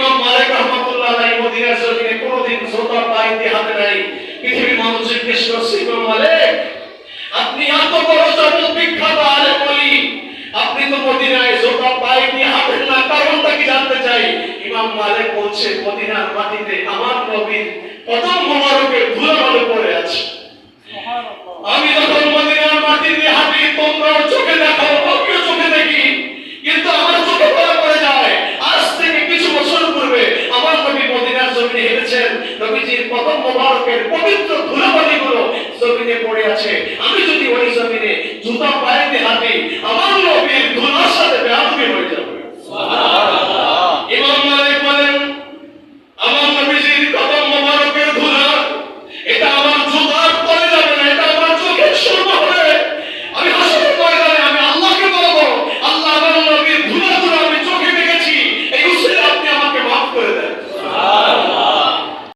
ইমাম মালিক রাহমাতুল্লাহ আলাইহি মদিনার শরীফে কোনোদিন সোতা পাইতে হাতে নাই। পৃথিবীর মানুষ জিজ্ঞেস করছে, ইমাম মালিক, আপনি এত বড় জগৎ বিখ্যাত আলেম বলি আপনি তো মদিনায় সোতা পাইতে হাতে না, কারণটা কি জানতে চাই? ইমাম মালিক বলছে, মদিনার মাটিতে আমার নবীর প্রথম মোবারকের ধুলো ভালো তিনি নবীজির প্রথম মোবারকের পবিত্র ধুলোবালি জমিনে পড়ে আছে। আমি যদি ওই জমিনে জুতা পায়েতে হাঁটি আমার নবীর ধুলোর সাথে ব্যাধবি হয়ে যাবে। ইমাম মালিক বলেন আমার নবীজির কথা